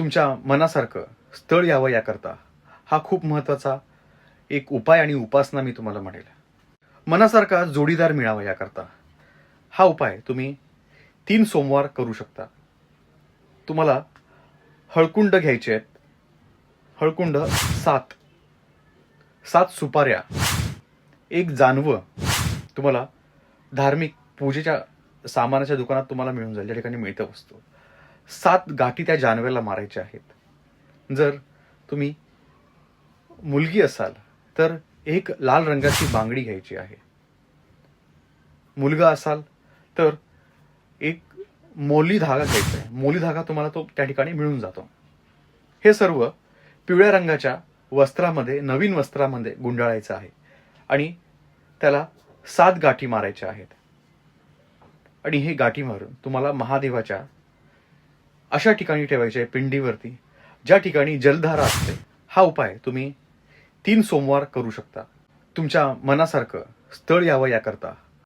तुमच्या मनासारखं स्थळ यावं याकरता हा खूप महत्त्वाचा एक उपाय आणि उपासना मी तुम्हाला म्हणेल. मनासारखा जोडीदार मिळावा याकरता हा उपाय तुम्ही तीन सोमवार करू शकता. तुम्हाला हळकुंड घ्यायचे आहेत. हळकुंड सात. सात सुपाऱ्या एक जानवं तुम्हाला धार्मिक पूजेच्या सामानाच्या दुकानात तुम्हाला मिळून जाईल. या ठिकाणी मिळतं वस्तू. सात गाठी त्या जानव्याला मारायच्या आहेत. जर तुम्ही मुलगी असाल तर एक लाल रंगाची बांगडी घ्यायची आहे. मुलगा असाल तर एक मोली धागा घ्यायचा आहे. मोली धागा तुम्हाला तो त्या ठिकाणी मिळून जातो. हे सर्व पिवळ्या रंगाच्या वस्त्रामध्ये नवीन वस्त्रामध्ये गुंडाळायचं आहे. आणि त्याला सात गाठी मारायच्या आहेत. आणि हे गाठी मारून तुम्हाला महादेवाच्या अशा ठिकाणी ठेवायचे आहे पिंडीवरती ज्या ठिकाणी जलधारा असते हा उपाय तुम्ही तीन सोमवार करू शकता. तुमच्या मनासारखं स्थळ यावं याकरता.